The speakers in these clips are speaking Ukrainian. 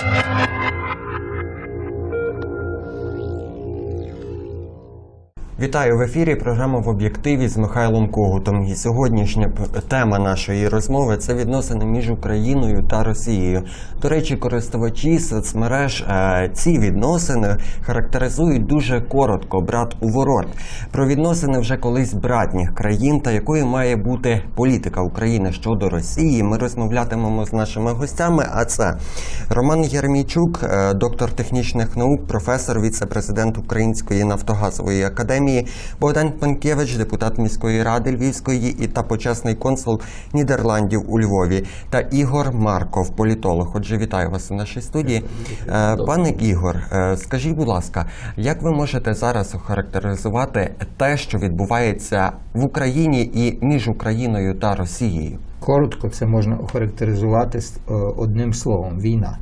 Thank you. Вітаю в ефірі. Програма в об'єктиві з Михайлом Когутом. І сьогоднішня тема нашої розмови це відносини між Україною та Росією. До речі, користувачі соцмереж е, ці відносини характеризують дуже коротко брат у ворот. Про відносини вже колись братніх країн та якою має бути політика України щодо Росії. Ми розмовлятимемо з нашими гостями. А це Роман Єрмійчук, е, доктор технічних наук, професор, віце-президент Української нафтогазової академії, Богдан Панкевич, депутат міської ради Львівської і та почесний консул Нідерландів у Львові, та Ігор Марков, політолог. Отже, вітаю вас у нашій студії. Е, Пане Ігор, е, скажіть, будь ласка, як ви можете зараз охарактеризувати те, що відбувається в Україні і між Україною та Росією? Коротко це можна охарактеризувати е, одним словом війна.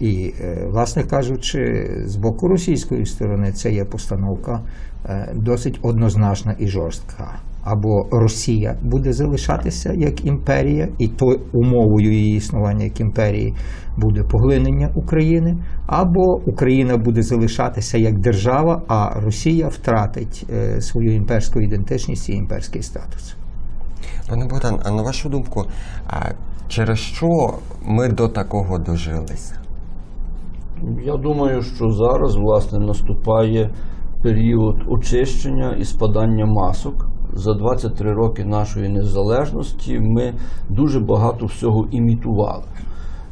І, е, власне кажучи, з боку російської сторони це є постановка е, досить однозначна і жорстка. Або Росія буде залишатися як імперія, і то умовою її існування як імперії буде поглинення України, або Україна буде залишатися як держава, а Росія втратить е, свою імперську ідентичність і імперський статус. Пане Богдан, а на вашу думку, через що ми до такого дожилися? Я думаю, що зараз власне наступає період очищення і спадання масок. За 23 роки нашої незалежності ми дуже багато всього імітували.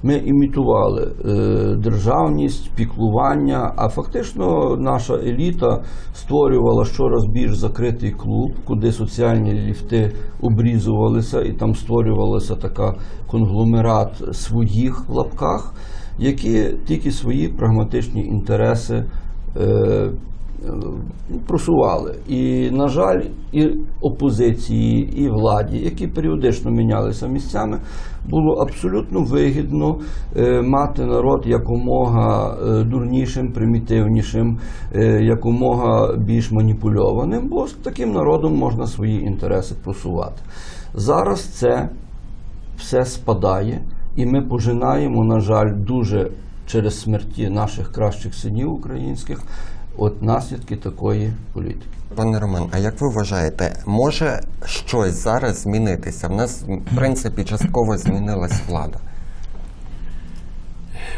Ми імітували е, державність, піклування, а фактично наша еліта створювала щораз більш закритий клуб, куди соціальні ліфти обрізувалися, і там створювалася така конгломерат своїх в лапках, які тільки свої прагматичні інтереси. Е, е, просували. І, на жаль, і опозиції, і владі, які періодично мінялися місцями, було абсолютно вигідно е, мати народ якомога е, дурнішим, примітивнішим, е, якомога більш маніпульованим, бо з таким народом можна свої інтереси просувати. Зараз це все спадає, і ми пожинаємо, на жаль, дуже через смерті наших кращих синів українських, от наслідки такої політики. Пане Роман, а як ви вважаєте, може щось зараз змінитися? В нас, в принципі, частково змінилась влада.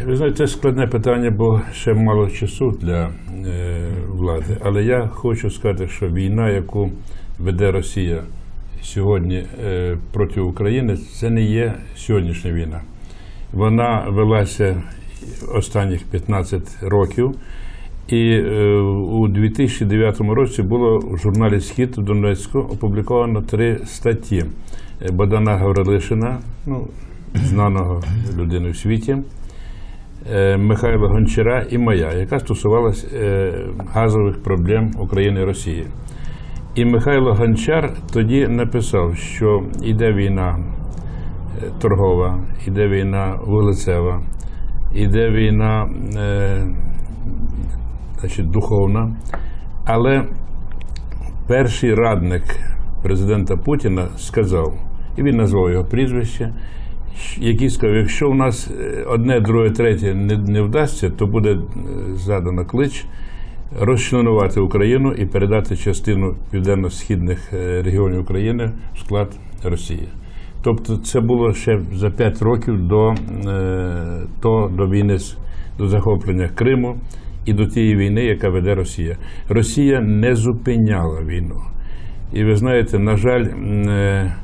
Ви знаєте, це складне питання, бо ще мало часу для е, влади. Але я хочу сказати, що війна, яку веде Росія сьогодні е, проти України, це не є сьогоднішня війна. Вона велася останніх 15 років. І е, у 2009 році було в журналі Схід у Донецьку опубліковано три статті Е, Богдана Гаврилишина, ну, знаного людини в світі, Михайла Гончара і моя, яка стосувалась е, газових проблем України і Росії. І Михайло Гончар тоді написав, що йде війна е, торгова, йде війна вулицева, йде війна е, значить, духовна. Але перший радник президента Путіна сказав, і він назвав його прізвище, який сказав, якщо у нас е, одне, друге, третє не, не вдасться, то буде е, задано клич розчленувати Україну і передати частину південно-східних е, регіонів України в склад Росії. Тобто це було ще за 5 років до, е, то, до війни до захоплення Криму і до тієї війни, яка веде Росія. Росія не зупиняла війну. І ви знаєте, на жаль, е,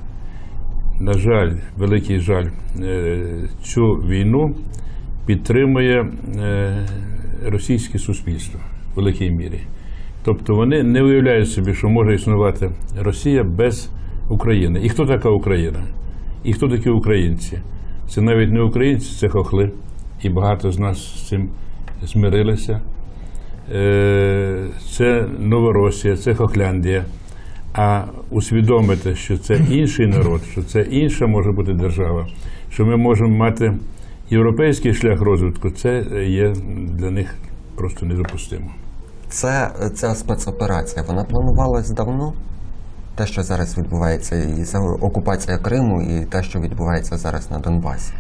на жаль, великий жаль, цю війну підтримує російське суспільство великій мірі. Тобто вони не уявляють собі, що може існувати Росія без України. І хто така Україна? І хто такі українці? Це навіть не українці, це хохли. І багато з нас з цим змирилися. Е, Це Новоросія, це Хохляндія. А усвідомити, що це інший народ, що це інша може бути держава, що ми можемо мати європейський шлях розвитку, це є для них просто недопустимо. Це ця спецоперація, вона планувалась давно. Те, що зараз відбувається, і за- окупація Криму, і те, що відбувається зараз на Донбасі.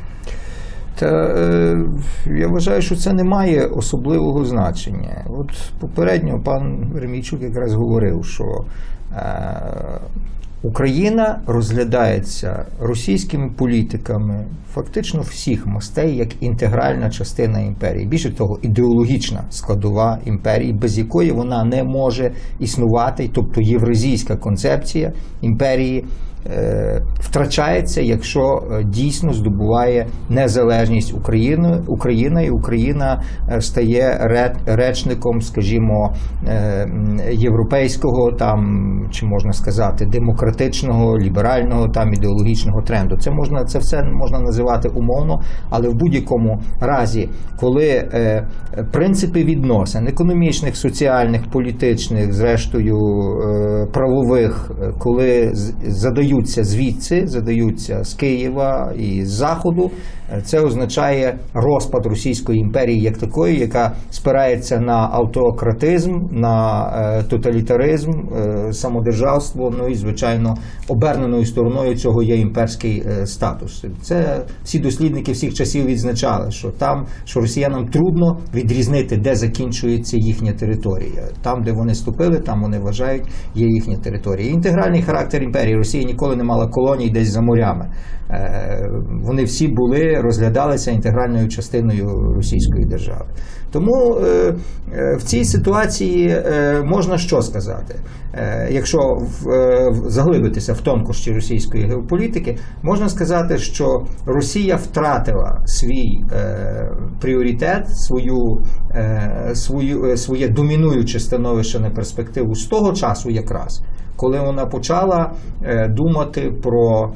Та е, я вважаю, що це не має особливого значення. От попередньо пан Ремійчук якраз говорив, що е, Україна розглядається російськими політиками фактично всіх мастей як інтегральна частина імперії. Більше того, ідеологічна складова імперії, без якої вона не може існувати, тобто євразійська концепція імперії втрачається, якщо е, дійсно здобуває незалежність України, Україна і Україна е, стає речником, скажімо, е, європейського там чи можна сказати демократичного, ліберального там ідеологічного тренду. Це можна це все можна називати умовно, але в будь-якому разі, коли е, принципи відносин економічних, соціальних, політичних, зрештою е, правових, е, коли з- задаються звідси, задаються з Києва і з Заходу, це означає розпад Російської імперії як такої, яка спирається на автократизм, на е, тоталітаризм, е, самодержавство. Ну і звичайно, оберненою стороною цього є імперський е, статус. Це всі дослідники всіх часів відзначали, що там, що росіянам трудно відрізнити, де закінчується їхня територія. Там, де вони ступили, там вони вважають, є їхня територія. Інтегральний характер імперії Росія ніколи не мала колоній десь за морями. Вони всі були, розглядалися інтегральною частиною російської держави. Тому е, е, в цій ситуації е, можна що сказати? Якщо заглибитися в тонкощі російської геополітики, можна сказати, що Росія втратила свій пріоритет, свою, свою, своє домінуюче становище на перспективу з того часу, якраз коли вона почала е, думати про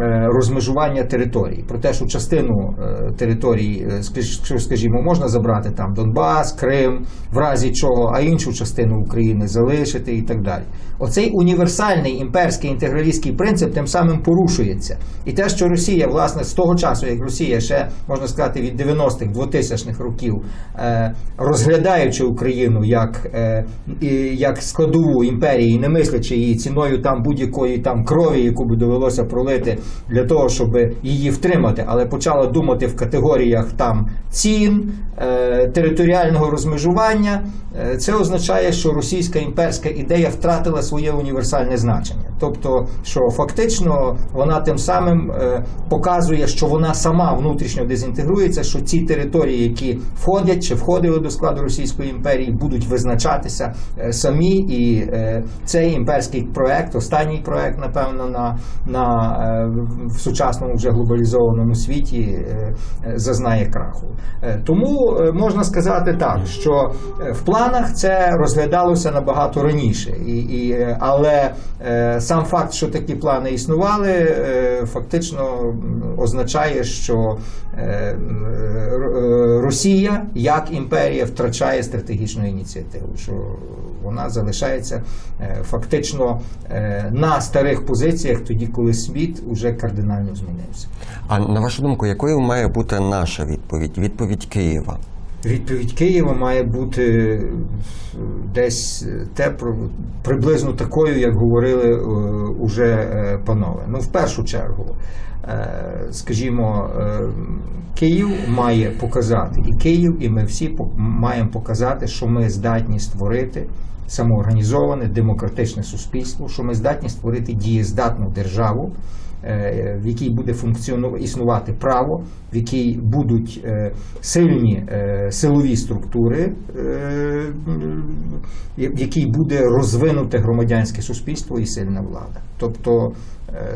е, розмежування територій, про те, що частину е, що, скажімо, можна забрати там Донбас, Крим, в разі чого, а іншу частину України залишити і так далі. Оцей універсальний імперський інтегралістський принцип тим самим порушується. І те, що Росія, власне, з того часу, як Росія ще можна сказати від 90-х, 2000-х років, розглядаючи Україну як, як складову імперії, не мислячи її ціною там будь-якої там крові, яку би довелося пролити для того, щоб її втримати, але почала думати в категоріях там цін, е, територіального розмежування. Е, Це означає, що російська імперська ідея втратила своє універсальне значення. Тобто, що фактично вона тим самим е, показує, що вона сама внутрішньо дезінтегрується, що ці території, які входять чи входили до складу Російської імперії, будуть визначатися е, самі, і е, цей імперський проект, останній проект, напевно, на, на е, в сучасному вже глобалізованому світі е, зазнає краху. Е, Тому можна сказати так, що в планах це розглядалося набагато раніше, і, і, але сам факт, що такі плани існували, фактично означає, що Росія як імперія втрачає стратегічну ініціативу, що вона залишається е, фактично е, на старих позиціях, тоді коли світ уже кардинально змінився. А на вашу думку, якою має бути наша відповідь? Відповідь Києва. Відповідь Києва має бути е, десь те приблизно такою, як говорили уже панове. Ну, в першу чергу, скажімо, Київ має показати, і Київ, і ми всі маємо показати, що ми здатні створити самоорганізоване демократичне суспільство, що ми здатні створити дієздатну державу. е, В якій буде функціонувати існувати право, в якій будуть е, сильні е, силові структури, в якій буде розвинуте громадянське суспільство і сильна влада. Тобто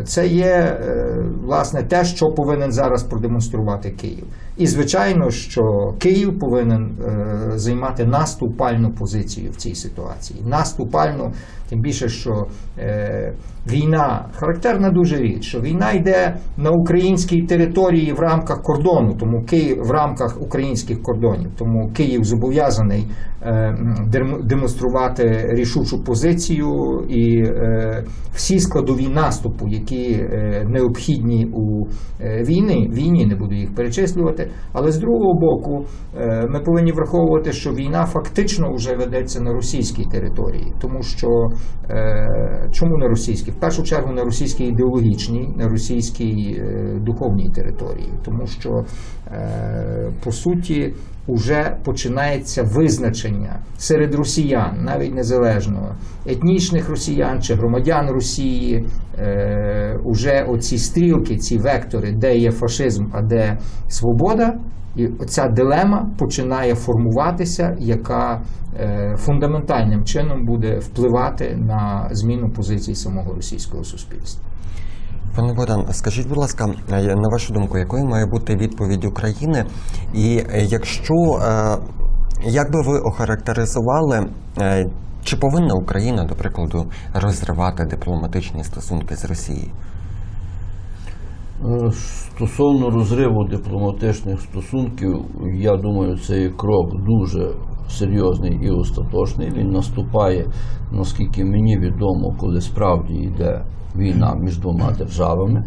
це є е, власне те, що повинен зараз продемонструвати Київ. І звичайно, що Київ повинен е, займати наступальну позицію в цій ситуації. Наступальну, тим більше, що е, війна характерна дуже річ, що війна йде на українській території в рамках кордону, тому Київ в рамках українських кордонів. Тому Київ зобов'язаний е, демонструвати рішучу позицію і е, всі складові наступу типу, які е, необхідні у е, війни, війні, не буду їх перечислювати. Але з другого боку, е, ми повинні враховувати, що війна фактично вже ведеться на російській території, тому що чому на російській? В першу чергу на російській ідеологічній, на російській духовній території, тому що по суті вже починається визначення серед росіян, навіть незалежно етнічних росіян чи громадян Росії. Е, уже оці стрілки, ці вектори, де є фашизм, а де свобода. І оця дилема починає формуватися, яка е, фундаментальним чином буде впливати на зміну позицій самого російського суспільства. Пане Богдан, скажіть, будь ласка, е, на вашу думку, якою має бути відповідь України? І е, якщо е, як би ви охарактеризували, чи повинна Україна, до прикладу, розривати дипломатичні стосунки з Росією? Е, Стосовно розриву дипломатичних стосунків, я думаю, цей крок дуже серйозний і остаточний. Він наступає, наскільки мені відомо, коли справді йде війна між двома державами.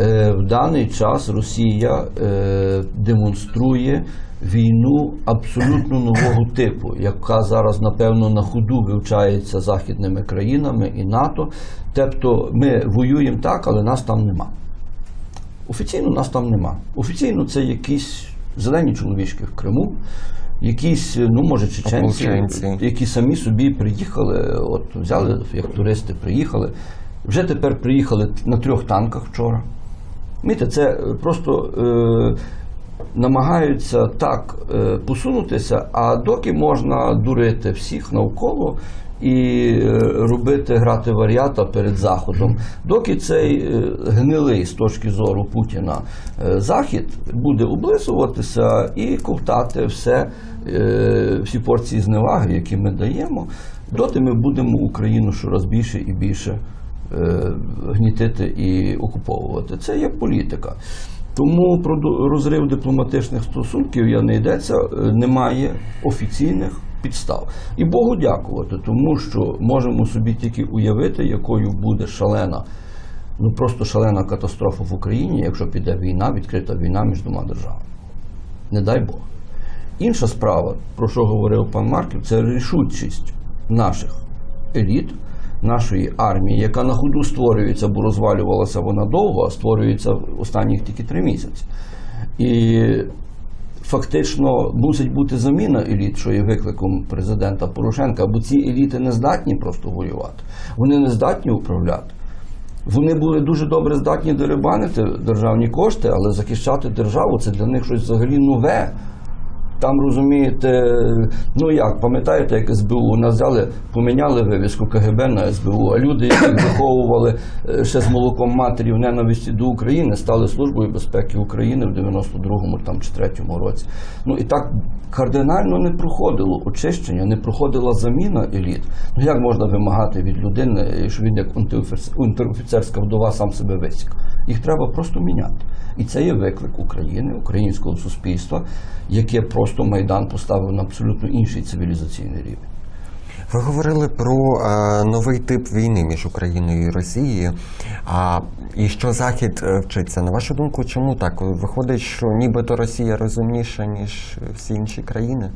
Е, В даний час Росія е, демонструє війну абсолютно нового типу, яка зараз, напевно, на ходу вивчається західними країнами і НАТО. Тобто ми воюємо так, але нас там нема. Офіційно нас там нема. Офіційно це якісь зелені чоловічки в Криму, якісь, ну може, чеченці, які самі собі приїхали, от взяли як туристи, приїхали. Вже тепер приїхали на трьох танках вчора. Розумієте, це просто е, намагаються так е, посунутися, а доки можна дурити всіх навколо і е, робити грати варіата перед Заходом, доки цей е, гнилий з точки зору Путіна Захід буде облизуватися і ковтати все, всі порції зневаги, які ми даємо, доти ми будемо Україну щораз більше і більше гнітити і окуповувати. Це є політика. Тому про розрив дипломатичних стосунків я не йдеться, е, немає офіційних підстав. І Богу дякувати, тому що можемо собі тільки уявити, якою буде шалена, ну просто шалена катастрофа в Україні, якщо піде війна, відкрита війна між двома державами. Не дай Бог. Інша справа, про що говорив пан Марків, це рішучість наших еліт, нашої армії, яка на ходу створюється, бо розвалювалася вона довго, а створюється останніх тільки три місяці. І фактично мусить бути заміна еліт, що є викликом президента Порошенка, бо ці еліти не здатні просто воювати, вони не здатні управляти. Вони були дуже добре здатні дерибанити державні кошти, але захищати державу це для них щось взагалі нове. Там розумієте, ну як, пам'ятаєте, як СБУ нас взяли, поміняли вивіску КГБ на СБУ, а люди, які виховували е, ще з молоком матері в ненависті до України, стали службою безпеки України в 92-му там, чи 3-му році. Ну і так кардинально не проходило очищення, не проходила заміна еліт. Ну як можна вимагати від людини, що він як унтерофіцерська вдова сам себе висік? Їх треба просто міняти. І це є виклик України, українського суспільства, яке просто Майдан поставив на абсолютно інший цивілізаційний рівень. Ви говорили про е, новий тип війни між Україною і Росією. А і що Захід е, вчиться? На вашу думку, чому так? Виходить, що нібито Росія розумніша, ніж всі інші країни?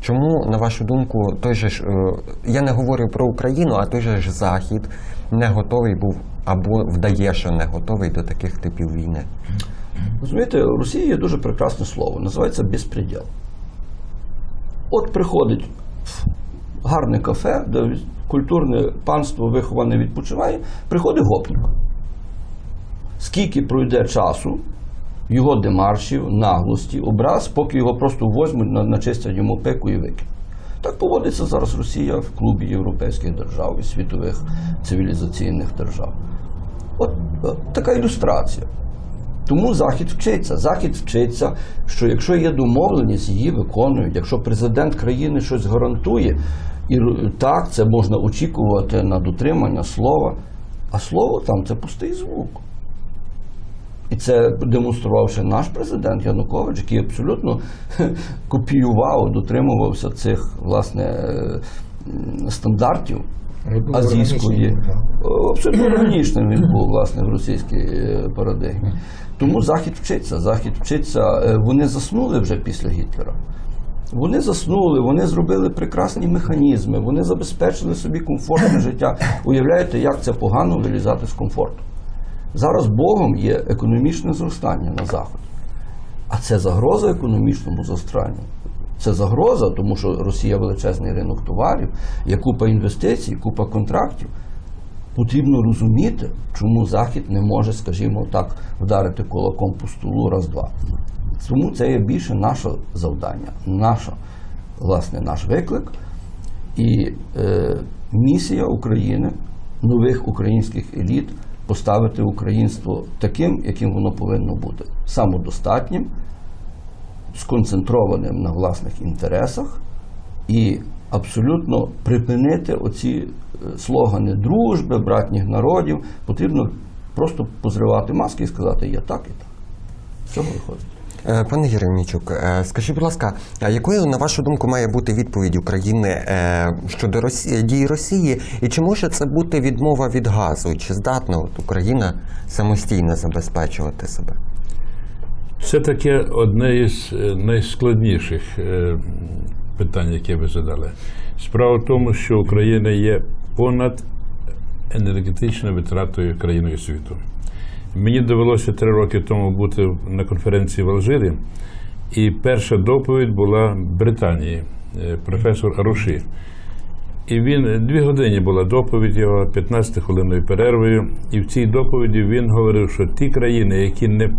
Чому, на вашу думку, той же ж, е, я не говорю про Україну, а той же ж Захід не готовий був або вдає, що не готовий до таких типів війни? Розумієте, у Росії є дуже прекрасне слово, називається безпреділ. От приходить гарне кафе, де культурне панство виховане відпочиває, приходить гопник. Скільки пройде часу, його демаршів, наглості, образ, поки його просто возьмуть, на- начистять йому пику і викинуть. Так поводиться зараз Росія в клубі європейських держав і світових цивілізаційних держав. От, от така ілюстрація. Тому Захід вчиться. Захід вчиться, що якщо є домовленість, її виконують. Якщо президент країни щось гарантує, і так це можна очікувати на дотримання слова. А слово там це пустий звук. І це демонстрував ще наш президент Янукович, який абсолютно копіював, дотримувався цих власне е, стандартів азійської. Абсолютно органічним він був власне в російській е, парадигмі. Тому Захід вчиться. Захід вчиться. Е, Вони заснули вже після Гітлера. Вони заснули, вони зробили прекрасні механізми, вони забезпечили собі комфортне життя. Уявляєте, як це погано вилізати з комфорту. Зараз Богом є економічне зростання на Заході. А це загроза економічному зростанню. Це загроза, тому що Росія величезний ринок товарів, є купа інвестицій, купа контрактів. Потрібно розуміти, чому Захід не може, скажімо так, вдарити кулаком по столу раз-два. Тому це є більше наше завдання, наша, власне, наш виклик і е, місія України, нових українських еліт поставити українство таким, яким воно повинно бути самодостатнім, сконцентрованим на власних інтересах і абсолютно припинити оці е, слогани дружби, братніх народів. Потрібно просто позривати маски і сказати є так і так. З цього виходить. Е, Пане Єремічук, е, скажіть, будь ласка, якою, на вашу думку, має бути відповідь України е, щодо Росії, Росії, і чи може це бути відмова від газу? Чи здатна Україна самостійно забезпечувати себе? Це таке одне із найскладніших питань, яке ви задали. Справа в тому, що Україна є понад енергетичною витратою країною світу. Мені довелося три роки тому бути на конференції в Алжирі, і перша доповідь була Британії, е, професор Аруші. І він дві години була доповідь його 15 хвилинною перервою. І в цій доповіді він говорив, що ті країни, які не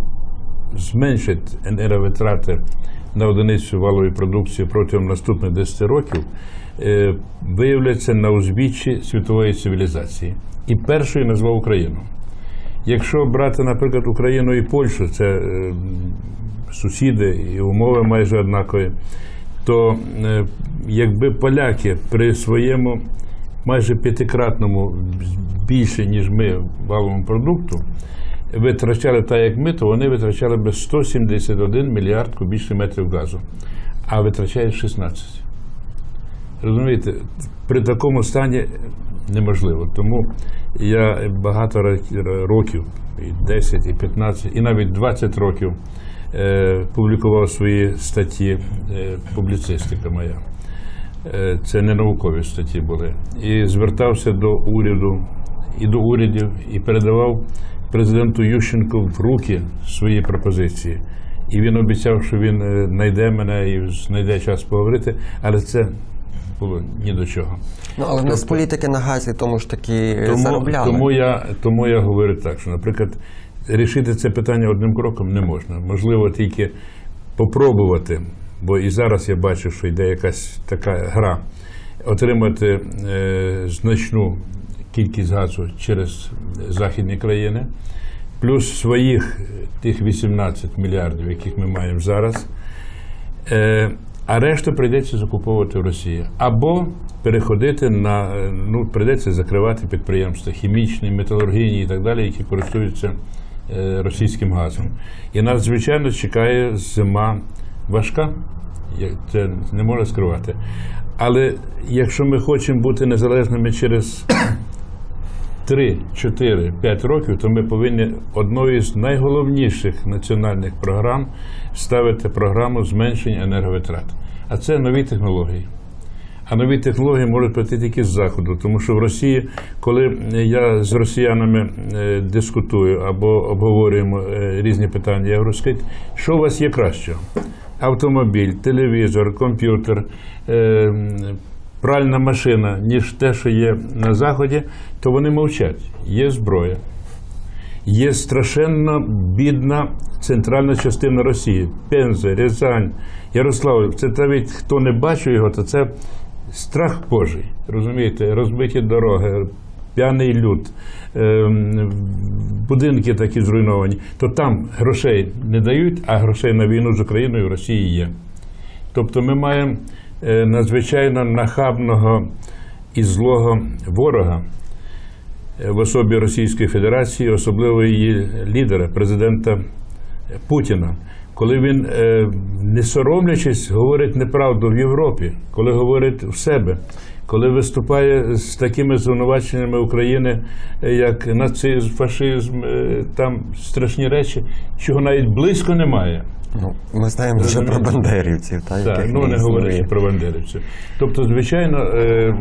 зменшать енерговитрати на одиницю валової продукції протягом наступних 10 років, е, виявляться на узбіччі світової цивілізації. І першою назвав Україну. Якщо брати, наприклад, Україну і Польщу, це е, сусіди і умови майже однакові, то е, якби поляки при своєму майже п'ятикратному більше, ніж ми валовому продукту, витрачали так, як ми, то вони витрачали би 171 мільярд кубічних метрів газу, а витрачають 16. Розумієте, при такому стані неможливо. Тому я багато років, і 10, і 15, і навіть 20 років е, публікував свої статті, е, публіцистика моя. Е, Це не наукові статті були. І звертався до уряду і до урядів, і передавав президенту Ющенку в руки свої пропозиції. І він обіцяв, що він знайде мене і знайде час поговорити, але це було ні до чого. Ну але в нас політики на газі тому ж таки заробляли. Тому я, тому я говорю так, що, наприклад, рішити це питання одним кроком не можна. Можливо, тільки попробувати, бо і зараз я бачу, що йде якась така гра, отримати е, значну кількість газу через західні країни, плюс своїх тих 18 мільярдів, яких ми маємо зараз. Е, а решту прийдеться закуповувати в Росії. Або переходити на е, ну, прийдеться закривати підприємства хімічні, металургійні і так далі, які користуються е, російським газом. І нас, звичайно, чекає зима важка, це не можна скривати. Але якщо ми хочемо бути незалежними через 3, 4, 5 років, то ми повинні одною з найголовніших національних програм ставити програму зменшення енерговитрат. А це нові технології. А нові технології можуть прийти тільки з заходу, тому що в Росії, коли я з росіянами е, дискутую або обговорюємо е, різні питання, я говорю, скажіть, що у вас є кращого? Автомобіль, телевізор, комп'ютер, е, пральна машина, ніж те, що є на Заході, то вони мовчать. Є зброя. Є страшенно бідна центральна частина Росії. Пенза, Рязань, Ярослав. Це навіть хто не бачив його, то це страх Божий. Розумієте, розбиті дороги, п'яний люд, ем, будинки такі зруйновані. То там грошей не дають, а грошей на війну з Україною в Росії є. Тобто ми маємо надзвичайно нахабного і злого ворога е, в особі Російської Федерації, особливо її лідера, президента Путіна. коли він, е, не соромлячись, говорить неправду в Європі, коли говорить в себе, коли виступає з такими звинуваченнями України, е, як нацизм, фашизм, е, там страшні речі, чого навіть близько немає. Ну, ми знаємо вже про бандерівців, та, Так, ну не говорячи про бандерівців. Тобто, звичайно, е,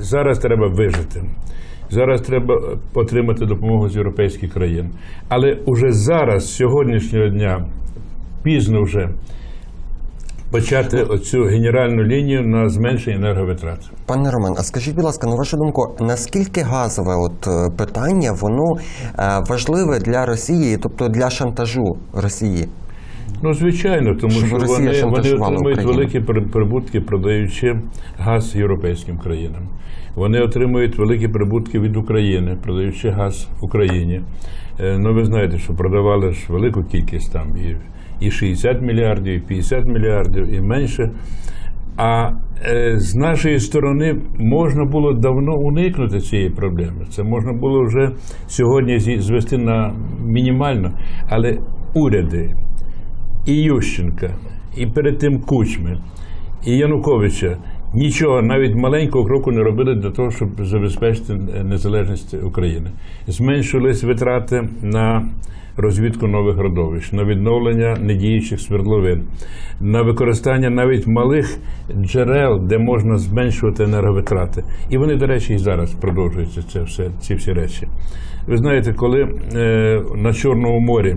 зараз треба вижити. Зараз треба отримати допомогу з європейських країн. Але уже зараз, з сьогоднішнього дня, пізно вже почати оцю генеральну лінію на зменшення енерговитрат. Пане Роман, а скажіть, будь ласка, на вашу думку, наскільки газове от е, питання воно е, важливе для Росії, тобто для шантажу Росії? Ну, звичайно, тому Щоб що вони, вони отримують великі при- прибутки, продаючи газ європейським країнам. Вони отримують великі прибутки від України, продаючи газ Україні. Е, Ну, ви знаєте, що продавали ж велику кількість там і, і 60 мільярдів, і 50 мільярдів, і менше. А е, з нашої сторони можна було давно уникнути цієї проблеми. Це можна було вже сьогодні звести на мінімально. Але уряди і Ющенка, і перед тим Кучми, і Януковича нічого, навіть маленького кроку не робили для того, щоб забезпечити незалежність України. Зменшились витрати на розвідку нових родовищ, на відновлення недіючих свердловин, на використання навіть малих джерел, де можна зменшувати енерговитрати. І вони, до речі, і зараз продовжуються це все, ці всі речі. Ви знаєте, коли е, на Чорному морі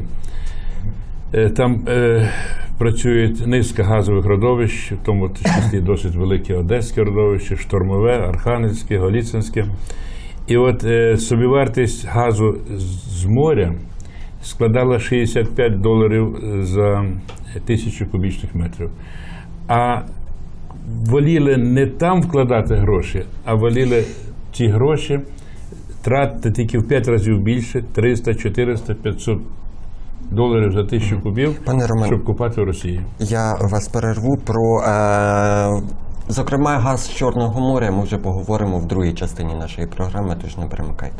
Там е, працюють низка газових родовищ, в тому числі досить велике Одеське родовище, Штормове, Архангельське, Голіцинське. І от е, собівартість газу з- моря складала 65 доларів за тисячу кубічних метрів. А воліли не там вкладати гроші, а воліли ці гроші тратити тільки в 5 разів більше 300, 400, 500 доларів за тисячу кубів, Пане Роман. щоб купати в Росії. Я вас перерву про. Е, зокрема, газ з Чорного моря. Ми вже поговоримо в другій частині нашої програми, тож не перемикайте.